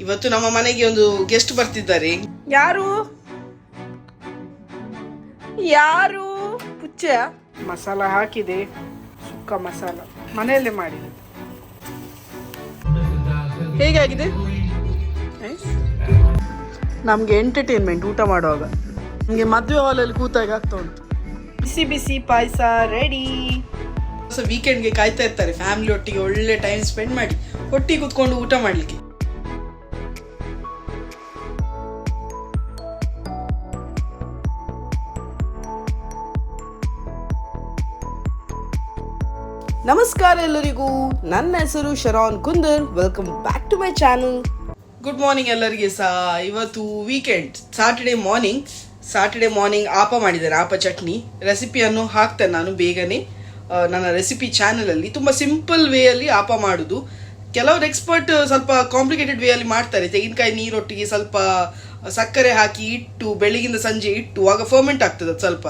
ಇವತ್ತು ನಮ್ಮ ಮನೆಗೆ ಒಂದು ಗೆಸ್ಟ್ ಬರ್ತಿದ್ದಾರೆ. ಯಾರು? ಯಾರು? ಪುಚ್ಚ? ಮಸಾಲ ಹಾಕಿದೆ. ಸುಕ್ಕ ಮಸಾಲ. ಮನೆಯಲ್ಲೇ ಮಾಡಿ. ಹೇಗಾಗಿದೆ? ನಮಗೆ ಎಂಟರ್ಟೈನ್ಮೆಂಟ್ ಊಟ ಮಾಡುವಾಗ. ನಮಗೆ ಮದುವೆ ಹಾಲಲ್ಲಿ ಕೂತಾಗ ಆಗ್ತಾ ಉಂಟು. ಬಿಸಿ ಬಿಸಿ ಪಾಯಸ ರೆಡಿ ಸೊ ವೀಕೆಂಡ್ಗೆ ಕಾಯ್ತಾ ಇರ್ತಾರೆ. ಫ್ಯಾಮಿಲಿ ಒಟ್ಟಿಗೆ ಒಳ್ಳೆ ಟೈಮ್ ಸ್ಪೆಂಡ್ ಮಾಡಿ ಒಟ್ಟಿಗೆ ಕೂತ್ಕೊಂಡು ಊಟ ಮಾಡಲಿಕ್ಕೆ. ನಮಸ್ಕಾರ ಎಲ್ಲರಿಗೂ. ನನ್ನ ಹೆಸರು Sharon Kundar. Welcome back to my channel good morning ಎಲ್ಲರಿಗೆ ಸಹ ಇವತ್ತು weekend Saturday morning Saturday morning ಆಪ ಮಾಡಿದ್ದಾರೆ, ಆಪ ಚಟ್ನಿ. ರೆಸಿಪಿಯನ್ನು ಹಾಕ್ತೇನೆ ನಾನು ಬೇಗನೆ. ನನ್ನ ರೆಸಿಪಿ ಚಾನಲಲ್ಲಿ ತುಂಬ ಸಿಂಪಲ್ ವೇಯಲ್ಲಿ ಆಪ ಮಾಡೋದು. ಕೆಲವರು ಎಕ್ಸ್ಪರ್ಟ್ ಸ್ವಲ್ಪ ಕಾಂಪ್ಲಿಕೇಟೆಡ್ ವೇಯಲ್ಲಿ ಮಾಡ್ತಾರೆ. ತೆಂಗಿನಕಾಯಿ ನೀರೊಟ್ಟಿಗೆ ಸ್ವಲ್ಪ ಸಕ್ಕರೆ ಹಾಕಿ ಇಟ್ಟು, ಬೆಳಗಿಂದ ಸಂಜೆ ಇಟ್ಟು, ಆಗ ಫರ್ಮೆಂಟ್ ಆಗ್ತದೆ ಸ್ವಲ್ಪ.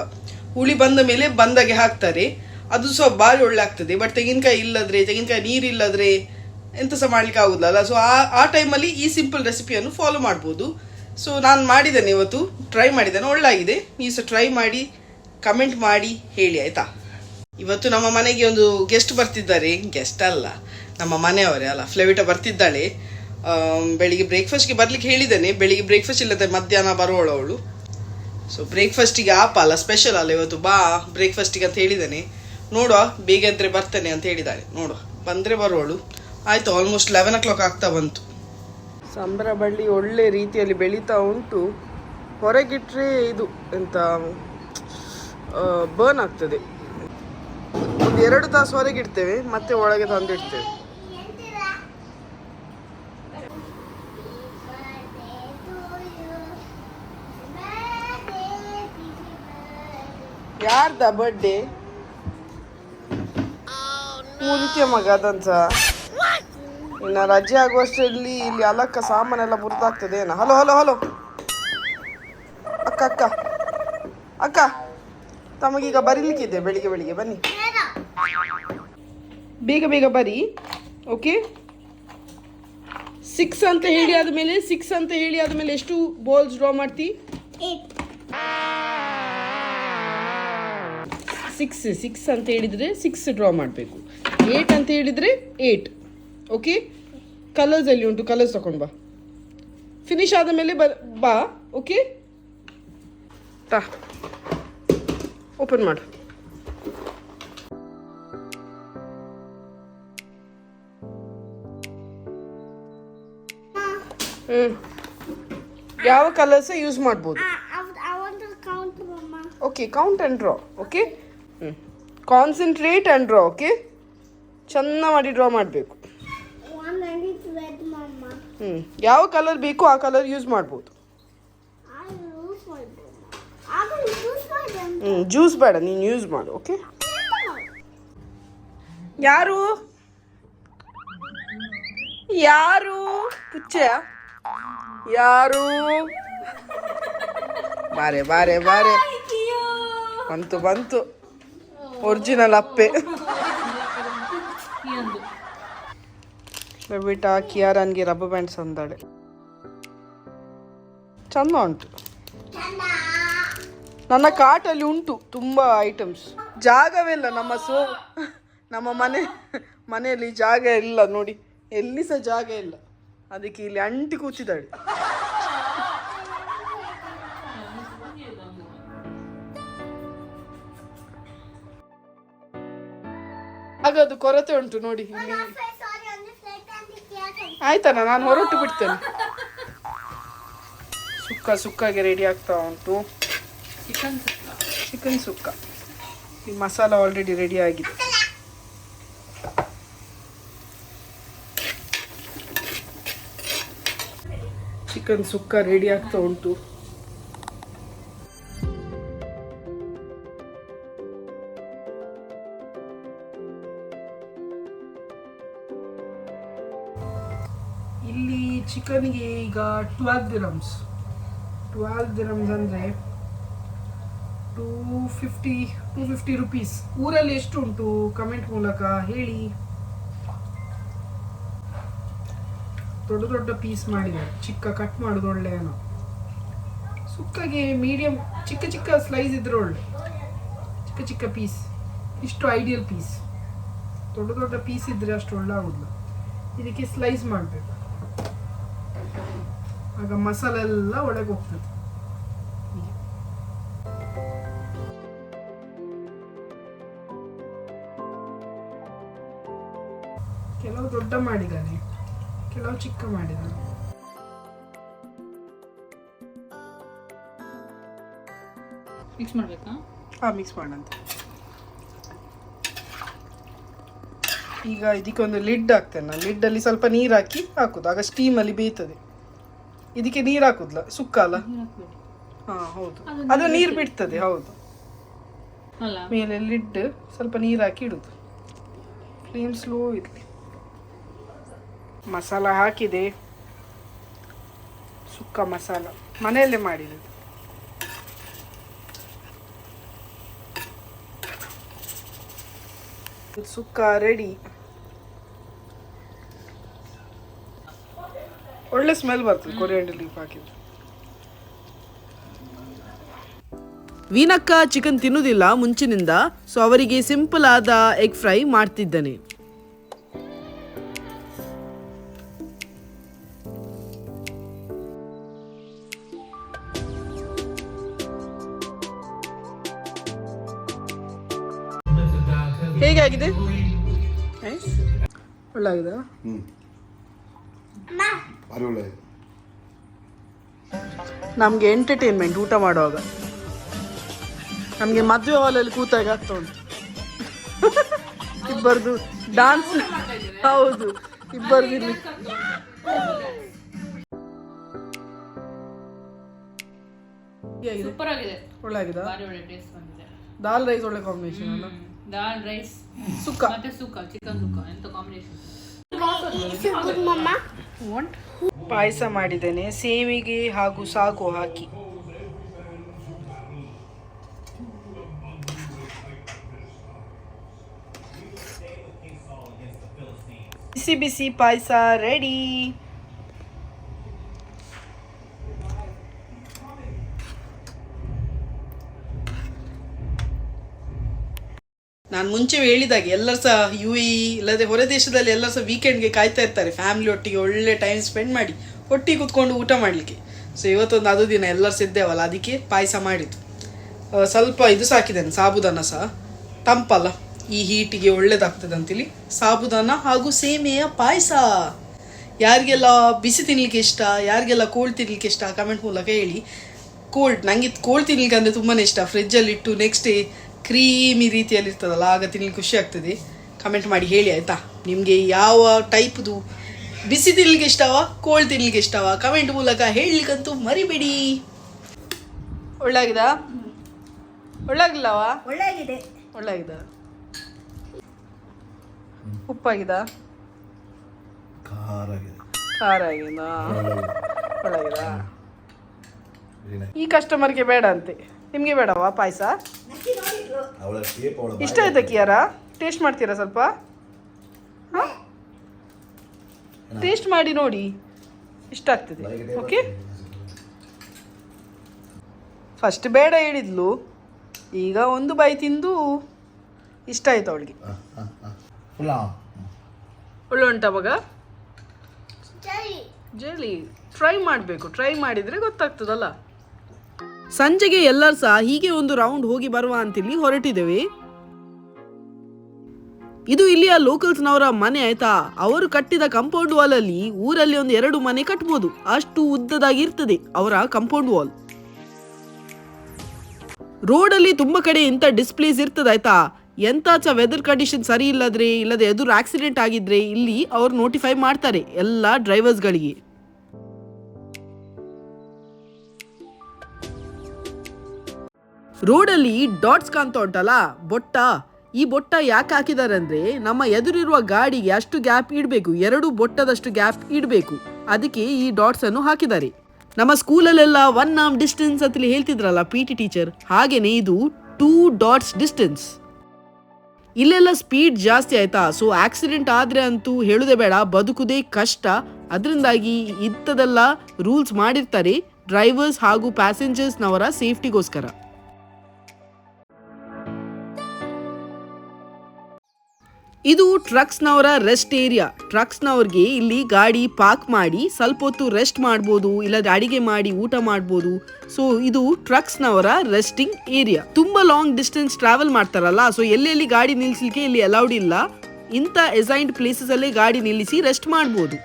ಹುಳಿ ಬಂದ ಮೇಲೆ ಬಂದಾಗೆ ಹಾಕ್ತಾರೆ. ಅದು ಸಹ ಭಾರಿ ಒಳ್ಳೆ ಆಗ್ತದೆ ಬಟ್ ತೆಂಗಿನಕಾಯಿ ಇಲ್ಲದ್ರೆ, ತೆಂಗಿನಕಾಯಿ ನೀರಿಲ್ಲದ್ರೆ ಎಂತ ಸಹ ಮಾಡ್ಲಿಕ್ಕೆ ಆಗುದಿಲ್ಲ ಸೊ ಆ ಆ ಟೈಮಲ್ಲಿ ಈ ಸಿಂಪಲ್ ರೆಸಿಪಿಯನ್ನು ಫಾಲೋ ಮಾಡ್ಬೋದು. ಸೊ ನಾನು ಮಾಡಿದ್ದೇನೆ ಇವತ್ತು ಟ್ರೈ ಮಾಡಿದ್ದೇನೆ ಒಳ್ಳೆ ಆಗಿದೆ ನೀವು ಸಹ ಟ್ರೈ ಮಾಡಿ ಕಮೆಂಟ್ ಮಾಡಿ ಹೇಳಿ, ಆಯ್ತಾ? ಇವತ್ತು ನಮ್ಮ ಮನೆಗೆ ಒಂದು ಗೆಸ್ಟ್ ಬರ್ತಿದ್ದಾರೆ. ಗೆಸ್ಟ್ ಅಲ್ಲ, ನಮ್ಮ ಮನೆಯವರೇ ಅಲ್ಲ ಫ್ಲೆವಿಟ ಬರ್ತಿದ್ದಾಳೆ. ಬೆಳಿಗ್ಗೆ ಬ್ರೇಕ್ಫಾಸ್ಟ್ಗೆ ಬರ್ಲಿಕ್ಕೆ ಹೇಳಿದ್ದೇನೆ. ಬೆಳಿಗ್ಗೆ ಬ್ರೇಕ್ಫಾಸ್ಟ್ ಇಲ್ಲದೆ ಮಧ್ಯಾಹ್ನ ಬರುವಳು ಅವಳು. ಸೊ ಬ್ರೇಕ್ಫಾಸ್ಟಿಗೆ ಆಪ ಅಲ್ಲ ಸ್ಪೆಷಲ್ ಅಲ್ಲ, ಇವತ್ತು ಬಾ ಬ್ರೇಕ್ಫಾಸ್ಟಿಗೆ ಅಂತ ಹೇಳಿದ್ದೇನೆ. ನೋಡುವ, ಬೇಗ ಇದ್ರೆ ಬರ್ತೇನೆ ಅಂತ ಹೇಳಿದ್ದಾರೆ. ನೋಡುವ. ಬಂದರೆ ಬರೋಳು. ಆಯಿತು ಆಲ್ಮೋಸ್ಟ್ ಲೆವೆನ್ ಓ ಕ್ಲಾಕ್ ಆಗ್ತಾ ಬಂತು. ಸಂಬರ ಬಳ್ಳಿ ಒಳ್ಳೆ ರೀತಿಯಲ್ಲಿ ಬೆಳೀತಾ ಉಂಟು. ಹೊರಗಿಟ್ರೆ ಇದು ಎಂತ ಬರ್ನ್ ಆಗ್ತದೆ. ಒಂದು ಎರಡು ತಾಸು ಹೊರಗಿಡ್ತೇವೆ ಮತ್ತೆ ಒಳಗೆ ತಂದಿಡ್ತೇವೆ ಯಾರ್ದ ಬರ್ಡೇ ಮುದುಕಿಯ ಮಗ ಅದಂತ. ಇನ್ನು ರಜೆ ಆಗುವಷ್ಟರಲ್ಲಿ ಇಲ್ಲಿ ಅಲಕ್ಕ ಸಾಮಾನೆಲ್ಲ ಬುರ್ದಾಗ್ತದೆ ಏನ. Hello hello hello. ಅಕ್ಕ ಅಕ್ಕ. ಅಕ್ಕ, ತಮಗೀಗ ಬರೀಲಿಕ್ಕಿದೆ ಬೆಳಿಗ್ಗೆ ಬೆಳಿಗ್ಗೆ. ಬನ್ನಿ. ಬೇಗ ಬೇಗ ಬರಿ. ಓಕೆ ಸಿಕ್ಸ್ ಅಂತ ಹೇಳಿ ಆದಮೇಲೆ ಸಿಕ್ಸ್ ಅಂತ ಹೇಳಿ ಆದಮೇಲೆ ಎಷ್ಟು ಬಾಲ್ಸ್ ಡ್ರಾ ಮಾಡ್ತಿ? ಸಿಕ್ಸ್ ಸಿಕ್ಸ್ ಅಂತ ಹೇಳಿದರೆ ಸಿಕ್ಸ್ ಡ್ರಾ ಮಾಡಬೇಕು. ಏಟ್ ಅಂತ ಹೇಳಿದರೆ ಏಟ್ ಓಕೆ ಕಲರ್ಸ್ ಎಲ್ಲಿ ಉಂಟು ಕಲರ್ಸ್ ತಗೊಂಡು ಬಾ. ಫಿನಿಶ್ ಆದ ಮೇಲೆ ಬ ಬಾ ಓಕೆ ತಾ. ಓಪನ್ ಮಾಡು. ಯಾವ ಕಲರ್ಸ್ ಯೂಸ್ ಮಾಡ್ಬೋದು? Okay count and draw okay ಹ್ಞೂ ಕಾನ್ಸಂಟ್ರೇಟ್ ಆ್ಯಂಡ್ ಡ್ರಾ ಓಕೆ ಚೆಂದ ಮಾಡಿ ಡ್ರಾ ಮಾಡಬೇಕು. ಹ್ಞೂ ಯಾವ ಕಲರ್ ಬೇಕು ಆ ಕಲರ್ ಯೂಸ್ ಮಾಡ್ಬೋದು. ಹ್ಞೂ ಜ್ಯೂಸ್ ಬೇಡ ನೀನು ಯೂಸ್ ಮಾಡು ಓಕೆ ಯಾರು? ಯಾರು? ಪುಚ್ಚ ಯಾರು? ಬಾರೆ ಬಾರೆ ಬಾರೆ. ಬಂತು ಬಂತು. ಒರಿಜಿನಲ್ ಅಪ್ಪೆ. ಬೆಬಿಟ ಕಿಯಾರನ್ಗೆ ರಬ್ಬರ್ ಬ್ಯಾಂಡ್ಸ್ ಅಂದಾಳೆ. ಚಂದ ಉಂಟು. ನನ್ನ ಕಾಟಲ್ಲಿ ಉಂಟು ತುಂಬ ಐಟಮ್ಸ್ ಜಾಗವಿಲ್ಲ ನಮ್ಮ ಸೋ, ನಮ್ಮ ಮನೆ, ಮನೆಯಲ್ಲಿ ಜಾಗ ಇಲ್ಲ ನೋಡಿ. ಎಲ್ಲಿ ಸಹ ಜಾಗ ಇಲ್ಲ. ಅದಕ್ಕೆ ಇಲ್ಲಿ ಅಂಟಿ ಕೂತಿದ್ದಾಳೆ. ಹಾಗದು ಕೊರತೆ ಉಂಟು ನೋಡಿ ಇಲ್ಲಿ. ಆಯ್ತಣ್ಣ ನಾನು ಹೊರಟು ಬಿಡ್ತೇನೆ. ಸುಕ್ಕ ಸುಕ್ಕಾಗೆ ರೆಡಿ ಆಗ್ತಾ ಉಂಟು. ಚಿಕನ್ ಸುಕ್ಕ. ಈ ಮಸಾಲ ಆಲ್ರೆಡಿ ರೆಡಿ ಆಗಿದೆ. ಚಿಕನ್ ಸುಕ್ಕ ರೆಡಿ ಆಗ್ತಾ ಉಂಟು. ಚಿಕನ್ಗೆ ಈಗ ಟ್ವೆಲ್ ದಿರಮ್ಸ್ ಟ್ವೆಲ್ ದಿರಮ್ಸ್ ಅಂದರೆ two fifty two fifty rupees ಊರಲ್ಲಿ ಎಷ್ಟು ಉಂಟು ಕಮೆಂಟ್ ಮೂಲಕ ಹೇಳಿ. ದೊಡ್ಡ ದೊಡ್ಡ ಪೀಸ್ ಮಾಡಿದ್ದಾರೆ. ಚಿಕ್ಕ ಕಟ್ ಮಾಡೋದು ಒಳ್ಳೆಯನು ಸುಕ್ಕಗೆ ಮೀಡಿಯಂ ಚಿಕ್ಕ ಚಿಕ್ಕ ಸ್ಲೈಸ್ ಇದ್ರೆ ಒಳ್ಳೆ. ಚಿಕ್ಕ ಚಿಕ್ಕ ಪೀಸ್ ಇಷ್ಟು ಐಡಿಯಲ್ ಪೀಸ್ ದೊಡ್ಡ ದೊಡ್ಡ ಪೀಸ್ ಇದ್ರೆ ಅಷ್ಟು ಒಳ್ಳೆ ಆಗುದಿಲ್ಲ. ಇದಕ್ಕೆ ಸ್ಲೈಸ್ ಮಾಡಬೇಕು. ಆಗ ಮಸಾಲೆ ಎಲ್ಲ ಒಳಗೆ ಹೋಗ್ತದೆ ಕೆಲವು ದೊಡ್ಡ ಮಾಡಿದ್ದಾನೆ ಕೆಲವು ಚಿಕ್ಕ ಮಾಡಿದ್ದಾನೆ. ಮಿಕ್ಸ್ ಮಾಡಬೇಕಾ? ಹಾಂ ಮಿಕ್ಸ್ ಮಾಡಂತ ಈಗ ಇದಕ್ಕೆ ಒಂದು ಲಿಡ್ ಹಾಕ್ತೇನೆ ಲಿಡ್ ಅಲ್ಲಿ ಸ್ವಲ್ಪ ನೀರು ಹಾಕಿ ಹಾಕುದು. ಆಗ ಸ್ಟೀಮಲ್ಲಿ ಬೇಯ್ತದೆ. ಇದಕ್ಕೆ ನೀರು ಹಾಕುದ್ಲ? ಸುಕ್ಕ ಅಲ್ಲ? ಹಾಂ ಹೌದು. ಅದು ನೀರು ಬಿಡ್ತದೆ. ಹೌದು. ಮೇಲೆ ಲಿಡ್ ಸ್ವಲ್ಪ ನೀರು ಹಾಕಿ ಇಡುದು. ಫ್ಲೇಮ್ ಸ್ಲೋ ಇರಲಿ. ಮಸಾಲ ಹಾಕಿದೆ. ಸುಕ್ಕ ಮಸಾಲ. ಮನೆಯಲ್ಲೇ ಮಾಡಿದೆ ಸುಕ್ಕ ರೆಡಿ ಒಳ್ಳೆ ಸ್ಮೆಲ್ ಬರ್ತದೆ ಕೊರಿಯಾಂಡರ್ ಲೀಫ್ ಹಾಕಿದ್ರೆ. ವೀನಕ್ಕ ಚಿಕನ್ ತಿನ್ನುವುದಿಲ್ಲ ಮುಂಚಿನಿಂದ ಸೊ ಅವರಿಗೆ ಸಿಂಪಲ್ ಆದ ಎಗ್ ಫ್ರೈ ಮಾಡ್ತಿದ್ದಾನೆ. ಹೇಗಾಗಿದೆ? ಒಳ್ಳೆ ಅಮ್ಮ ಭಾರಿ ಒಳ್ಳೆ ನಮಗೆ ಎಂಟರ್ಟೈನ್ಮೆಂಟ್ ಊಟ ಮಾಡುವಾಗ. ನಮಗೆ ಮದುವೆ ಹಾಲಲ್ಲಿ ಕೂತಾಗ ಆಗ್ತಾ ಉಂಟು. ಇಬ್ಬರದು ಡಾನ್ಸ್ ಹೌದು ಇಬ್ಬರದು ಇಲ್ಲಿ. ಸೂಪರ್ ಆಗಿದೆ ಒಳ್ಳೆಗಿದೆ ಭಾರಿ ಒಳ್ಳೆ ಟೇಸ್ಟ್ ಬಂದಿದೆ. ದಾಲ್ ರೈಸ್ ಒಳ್ಳೆ ಕಾಂಬಿನೇಷನ್ ಅಲ್ಲ? ದಾಲ್ ರೈಸ್ ಸುಕ್ಕ. ಮತ್ತೆ ಸುಕ್ಕ ಚಿಕನ್ ಸುಕ್ಕ ಎಂತ ಕಾಂಬಿನೇಷನ್ ಪಾಯಸ ಮಾಡಿದ್ದೇನೆ ಸೇವಿಗೆ ಹಾಗೂ ಸಾಗು ಹಾಕಿ. ಬಿಸಿ ಬಿಸಿ ಪಾಯಸ ರೆಡಿ ನಾನು ಮುಂಚೆ ಹೇಳಿದಾಗೆ ಎಲ್ಲರೂ ಸಹ ಯು ಇ ಇಲ್ಲದೆ ಹೊರ ದೇಶದಲ್ಲಿ ಎಲ್ಲರೂ ಸಹ ವೀಕೆಂಡ್ಗೆ ಕಾಯ್ತಾ ಇರ್ತಾರೆ. ಫ್ಯಾಮಿಲಿ ಒಟ್ಟಿಗೆ ಒಳ್ಳೆ ಟೈಮ್ ಸ್ಪೆಂಡ್ ಮಾಡಿ ಒಟ್ಟಿಗೆ ಕೂತ್ಕೊಂಡು ಊಟ ಮಾಡಲಿಕ್ಕೆ. ಸೊ ಇವತ್ತೊಂದು ಅದು ದಿನ ಎಲ್ಲರೂ ಸಿದ್ದೇವಲ್ಲ ಅದಕ್ಕೆ ಪಾಯಸ ಮಾಡಿದ್ದು. ಸ್ವಲ್ಪ ಇದು ಸಾಕಿದ್ದೇನೆ, ಸಾಬುದಾನ ಸಹ. ತಂಪಲ್ಲ, ಈ ಹೀಟಿಗೆ ಒಳ್ಳೇದಾಗ್ತದೆ ಅಂತೇಳಿ ಸಾಬುದಾನ ಹಾಗೂ ಸೇಮೆಯ ಪಾಯಸ. ಯಾರಿಗೆಲ್ಲ ಬಿಸಿ ತಿನ್ಲಿಕ್ಕೆ ಇಷ್ಟ, ಯಾರಿಗೆಲ್ಲ ಕೋಲ್ಡ್ ತಿನ್ಲಿಕ್ಕೆ ಇಷ್ಟ ಕಮೆಂಟ್ ಮೂಲಕ ಹೇಳಿ. ಕೋಲ್ಡ್ ನನಗೆ ಕೋಲ್ಡ್ ತಿನ್ಲಿಕ್ಕೆ ಅಂದರೆ ತುಂಬಾ ಇಷ್ಟ. ಫ್ರಿಜ್ಜಲ್ಲಿ ಇಟ್ಟು ನೆಕ್ಸ್ಟ್ ಡೇ ಕ್ರೀಮಿ ರೀತಿಯಲ್ಲಿ ಇರ್ತದಲ್ಲ ಆಗ ತಿನ್ಲಿಕ್ಕೆ ಖುಷಿ ಆಗ್ತದೆ. ಕಮೆಂಟ್ ಮಾಡಿ ಹೇಳಿ ಆಯಿತಾ? ನಿಮಗೆ ಯಾವ ಟೈಪ್ದು ಬಿಸಿ ತಿನ್ಲಿಕ್ಕೆ ಇಷ್ಟವ ಕೋಲ್ಡ್ ತಿನ್ಲಿಕ್ಕೆ ಇಷ್ಟವ? ಕಮೆಂಟ್ ಮೂಲಕ ಹೇಳಲಿಕ್ಕಂತೂ ಮರಿಬೇಡಿ. ಒಳ್ಳಾಗಿದಾ? ಒಳ್ಳಾಗಿಲ್ಲವ? ಒಳ್ಳಾಗಿದೆ. ಒಳ್ಳಾಗಿದ? ಉಪ್ಪಾಗಿದಾ? ಖಾರ ಆಗಿದ ಒಳ್ಳಾಗಿದಾ? ಈ ಕಸ್ಟಮರ್ಗೆ ಬೇಡ ಅಂತೆ. ನಿಮಗೆ ಬೇಡವಾ ಪಾಯಸ? ಅವಳ ಶೇಪ್ ಅವಳ ಇಷ್ಟ ಆಯ್ತಾ ಕಿಯಾರ? ಟೇಸ್ಟ್ ಮಾಡ್ತೀರಾ ಸ್ವಲ್ಪ? ಟೇಸ್ಟ್ ಮಾಡಿ ನೋಡಿ. ಇಷ್ಟ ಆಗ್ತದೆ. ಓಕೆ ಫಸ್ಟ್ ಬೇಡ ಹೇಳಿದ್ಲು. ಈಗ ಒಂದು ಬಾಯಿ ತಿಂದು ಇಷ್ಟ ಆಯ್ತು ಅವಳಿಗೆ. ಫುಲ್ ಒಳ್ಳೆ ಉಂಟಾ ಮಗ ಜೇಲಿ ಟ್ರೈ ಮಾಡಬೇಕು. ಟ್ರೈ ಮಾಡಿದರೆ ಗೊತ್ತಾಗ್ತದಲ್ಲ. ಸಂಜೆಗೆ ಎಲ್ಲರೂ ಸಹ ಹೀಗೆ ಒಂದು ರೌಂಡ್ ಹೋಗಿ ಬರುವ ಅಂತೇಳಿ ಹೊರಟಿದ್ದೇವೆ. ಇದು ಇಲ್ಲಿಯ ಲೋಕಲ್ಸ್ನವರ ಮನೆ ಆಯ್ತಾ? ಅವರು ಕಟ್ಟಿದ ಕಂಪೌಂಡ್ ವಾಲ್ ಅಲ್ಲಿ ಊರಲ್ಲಿ ಒಂದು ಎರಡು ಮನೆ ಕಟ್ಬೋದು. ಅಷ್ಟು ಉದ್ದದಾಗಿರ್ತದೆ ಅವರ ಕಂಪೌಂಡ್ ವಾಲ್ ರೋಡ್ ಅಲ್ಲಿ ತುಂಬಾ ಕಡೆ ಇಂಥ ಡಿಸ್ಪ್ಲೇಸ್ ಇರ್ತದೆ ಆಯ್ತಾ? ಎಂತಾಚ ವೆದರ್ ಕಂಡೀಷನ್ ಸರಿ ಇಲ್ಲದ್ರೆ, ಇಲ್ಲದೆ ಎದುರು ಆಕ್ಸಿಡೆಂಟ್ ಆಗಿದ್ರೆ ಇಲ್ಲಿ ಅವ್ರು ನೋಟಿಫೈ ಮಾಡ್ತಾರೆ ಎಲ್ಲ ಡ್ರೈವರ್ಸ್ಗಳಿಗೆ ರೋಡಲ್ಲಿ ಡಾಟ್ಸ್ ಕಾಣ್ತಾ ಉಂಟಲ್ಲ? ಬೊಟ್ಟ. ಈ ಬೊಟ್ಟ ಯಾಕೆ ಹಾಕಿದ್ದಾರೆ ಅಂದ್ರೆ ನಮ್ಮ ಎದುರಿರುವ ಗಾಡಿಗೆ ಅಷ್ಟು ಗ್ಯಾಪ್ ಇಡಬೇಕು, ಎರಡು ಬೊಟ್ಟದಷ್ಟು ಗ್ಯಾಪ್ ಇಡಬೇಕು. ಅದಕ್ಕೆ ಈ ಡಾಟ್ಸ್ ಅನ್ನು ಹಾಕಿದ್ದಾರೆ. ನಮ್ಮ ಸ್ಕೂಲಲ್ಲೆಲ್ಲ ಒನ್ ಆಮ್ ಡಿಸ್ಟೆನ್ಸ್ ಅಂತ ಹೇಳ್ತಿದ್ರಲ್ಲ ಪಿ ಟಿ ಟೀಚರ್ ಹಾಗೇನೆ ಇದು ಟೂ ಡಾಟ್ಸ್ ಡಿಸ್ಟೆನ್ಸ್ ಇಲ್ಲೆಲ್ಲ ಸ್ಪೀಡ್ ಜಾಸ್ತಿ ಆಯ್ತಾ? ಸೊ ಆಕ್ಸಿಡೆಂಟ್ ಆದ್ರೆ ಅಂತೂ ಹೇಳುದೆ ಬೇಡ, ಬದುಕುದೇ ಕಷ್ಟ. ಅದರಿಂದಾಗಿ ಇಂಥದೆಲ್ಲ ರೂಲ್ಸ್ ಮಾಡಿರ್ತಾರೆ ಡ್ರೈವರ್ಸ್ ಹಾಗೂ ಪ್ಯಾಸೆಂಜರ್ಸ್ನವರ ಸೇಫ್ಟಿಗೋಸ್ಕರ ಇದು ಟ್ರಕ್ಸ್ನವರ ರೆಸ್ಟ್ ಏರಿಯಾ. ಟ್ರಕ್ಸ್ನವ್ರಿಗೆ ಇಲ್ಲಿ ಗಾಡಿ ಪಾರ್ಕ್ ಮಾಡಿ ಸ್ವಲ್ಪ ಹೊತ್ತು ರೆಸ್ಟ್ ಮಾಡ್ಬೋದು, ಇಲ್ಲದ್ರೆ ಅಡಿಗೆ ಮಾಡಿ ಊಟ ಮಾಡ್ಬೋದು. ಸೊ ಇದು ಟ್ರಕ್ಸ್ನವರ ರೆಸ್ಟಿಂಗ್ ಏರಿಯಾ ತುಂಬಾ ಲಾಂಗ್ ಡಿಸ್ಟೆನ್ಸ್ ಟ್ರಾವೆಲ್ ಮಾಡ್ತಾರಲ್ಲ ಸೊ ಎಲ್ಲೆಲ್ಲಿ ಗಾಡಿ ನಿಲ್ಲಿಸಲಿಕ್ಕೆ ಇಲ್ಲಿ ಅಲೌಡ್ ಇಲ್ಲ. ಇಂಥ ಎಸೈನ್ಡ್ ಪ್ಲೇಸಸ್ ಅಲ್ಲೇ ಗಾಡಿ ನಿಲ್ಲಿಸಿ ರೆಸ್ಟ್ ಮಾಡ್ಬೋದು.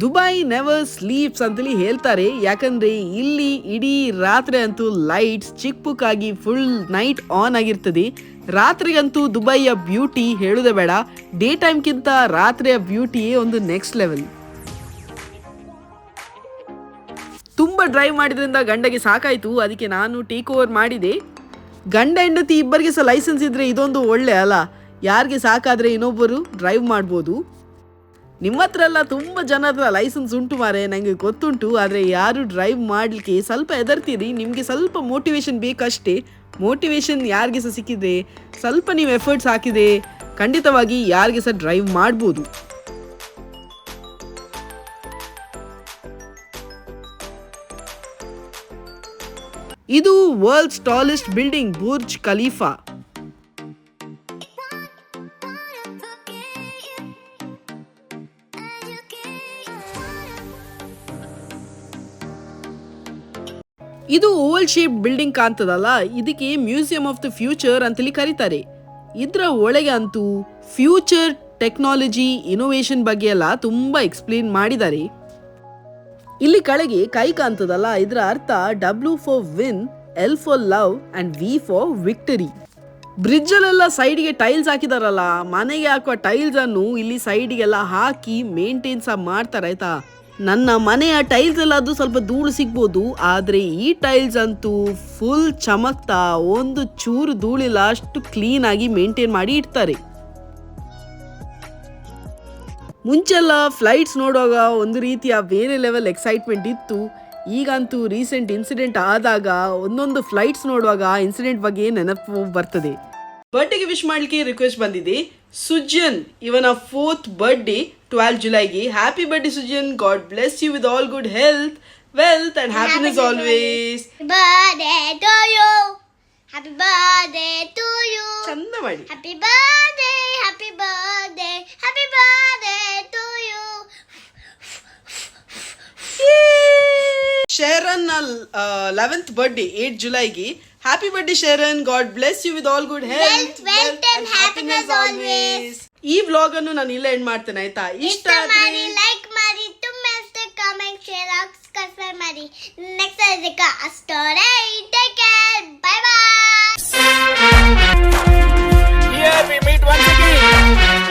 ದುಬೈ ನೆವರ್ ಸ್ಲೀಪ್ಸ್ ಅಂತೇಳಿ ಹೇಳ್ತಾರೆ. ಯಾಕಂದ್ರೆ ಇಲ್ಲಿ ಇಡೀ ರಾತ್ರಿ ಅಂತೂ ಲೈಟ್ಸ್ ಚಿಕ್ಕ ಪುಕ್ಕಾಗಿ ಫುಲ್ ನೈಟ್ ಆನ್ ಆಗಿರ್ತದೆ. ರಾತ್ರಿಗಂತೂ ದುಬೈಯ ಬ್ಯೂಟಿ ಹೇಳುದೇ ಬೇಡ. ಡೇ ಟೈಮ್ಗಿಂತ ರಾತ್ರಿಯ ಬ್ಯೂಟಿಯೇ ಒಂದು ನೆಕ್ಸ್ಟ್ ಲೆವೆಲ್ ತುಂಬ ಡ್ರೈವ್ ಮಾಡಿದ್ರಿಂದ ಗಂಡಗೆ ಸಾಕಾಯಿತು. ಅದಕ್ಕೆ ನಾನು ಟೇಕ್ ಓವರ್ ಮಾಡಿದೆ. ಗಂಡ ಹೆಂಡತಿ ಇಬ್ಬರಿಗೆ ಸಹ ಲೈಸೆನ್ಸ್ ಇದ್ರೆ ಇದೊಂದು ಒಳ್ಳೆ ಅಲ್ಲ. ಯಾರಿಗೆ ಸಾಕಾದ್ರೆ ಇನ್ನೊಬ್ಬರು ಡ್ರೈವ್ ಮಾಡ್ಬೋದು. ನಿಮ್ಮ ಹತ್ರ ಎಲ್ಲ ತುಂಬ ಜನ ಹತ್ರ ಲೈಸೆನ್ಸ್ ಉಂಟು ಮಾರೆ ನನಗೆ ಗೊತ್ತುಂಟು, ಆದರೆ ಯಾರು ಡ್ರೈವ್ ಮಾಡಲಿಕ್ಕೆ ಸ್ವಲ್ಪ ಹೆದರ್ತೀರಿ? ನಿಮಗೆ ಸ್ವಲ್ಪ ಮೋಟಿವೇಶನ್ ಬೇಕಷ್ಟೇ. ಮೋಟಿವೇಶನ್ ಯಾರಿಗೆ ಸಹ ಸಿಕ್ಕಿದೆ ಸ್ವಲ್ಪ ನೀವು ಎಫರ್ಟ್ಸ್ ಹಾಕಿದೆ ಖಂಡಿತವಾಗಿ ಯಾರಿಗೆ ಸಹ ಡ್ರೈವ್ ಮಾಡ್ಬೋದು. ಇದು world's tallest building Burj Khalifa ಇದು ಓವಲ್ ಶೇಪ್ ಬಿಲ್ಡಿಂಗ್ ಕಾಣ್ತದಲ್ಲ? ಇದಕ್ಕೆ ಮ್ಯೂಸಿಯಂ ಆಫ್ ದ ಫ್ಯೂಚರ್ ಅಂತೇಳಿ ಕರೀತಾರೆ. ಇದರ ಒಳಗೆ ಅಂತೂ ಫ್ಯೂಚರ್ ಟೆಕ್ನಾಲಜಿ ಇನೋವೇಷನ್ ಬಗ್ಗೆ ಎಲ್ಲ ತುಂಬಾ ಎಕ್ಸ್ಪ್ಲೇನ್ ಮಾಡಿದ್ದಾರೆ. ಇಲ್ಲಿ ಕೆಳಗೆ ಕೈ ಕಾಣ್ತದಲ್ಲ? ಇದರ ಅರ್ಥ W for win L for love and V for victory bridge ಅಲ್ಲೆಲ್ಲ ಸೈಡ್ಗೆ ಟೈಲ್ಸ್ ಹಾಕಿದಾರಲ್ಲ? ಮನೆಗೆ ಹಾಕುವ ಟೈಲ್ಸ್ ಅನ್ನು ಇಲ್ಲಿ ಸೈಡ್ಗೆಲ್ಲ ಹಾಕಿ ಮೇಂಟೈನ್ಸ್ ಮಾಡ್ತಾರೆ, ಆಯ್ತಾ? ನನ್ನ ಮನೆಯ ಟೈಲ್ಸ್ ಎಲ್ಲ ಅದು ಸ್ವಲ್ಪ ಧೂಳು ಸಿಗ್ಬೋದು, ಆದರೆ ಈ ಟೈಲ್ಸ್ ಅಂತೂ ಫುಲ್ ಚಮಕ್ತಾ, ಒಂದು ಚೂರು ಧೂಳಿಲ್ಲ, ಅಷ್ಟು ಕ್ಲೀನ್ ಆಗಿ ಮೇಂಟೈನ್ ಮಾಡಿ ಇಡ್ತಾರೆ. ಮುಂಚೆಲ್ಲ ಫ್ಲೈಟ್ಸ್ ನೋಡುವಾಗ ಒಂದು ರೀತಿಯ ಬೇರೆ ಲೆವೆಲ್ ಎಕ್ಸೈಟ್ಮೆಂಟ್ ಇತ್ತು. ಈಗಂತೂ ರೀಸೆಂಟ್ ಇನ್ಸಿಡೆಂಟ್ ಆದಾಗ ಒಂದೊಂದು ಫ್ಲೈಟ್ಸ್ ನೋಡುವಾಗ ಇನ್ಸಿಡೆಂಟ್ ಬಗ್ಗೆ ನೆನಪು ಬರ್ತದೆ. ಬರ್ಡೇಗೆ ವಿಶ್ ಮಾಡಲಿಕ್ಕೆ ರಿಕ್ವೆಸ್ಟ್ ಬಂದಿದೆ. ಸುಜನ್ ಇವನ fourth birthday twelve ಜುಲೈಗೆ happy birthday Sujan God bless you with all good health wealth and happiness always birthday to you. Happy birthday to you. ಚಂದ ಮಾಡಿ Happy birthday, happy birthday, happy birthday to you. Sharon eleventh birthday eight ಜುಲೈಗೆ happy birthday Sharon God bless you with all good health Wealth, wealth and happiness always. ಈ vlog ಅನ್ನು ನಾನು ಇಲ್ಲೇ end ಮಾಡ್ತೇನೆ ಆಯ್ತಾ? ಇಷ್ಟ ಮಾಡಿ ಲೈಕ್ ಮಾಡಿ ತುಂಬಾ ಕಾಮೆಂಟ್ ಶೇರ್ ಸಬ್ಸ್ಕ್ರೈಬ್ ಮಾಡಿ. ನೆಕ್ಸ್ಟ್ ಅಷ್ಟೋರೆ ಟೇಕ್ ಕೇರ್ ಬೈ ಬೈ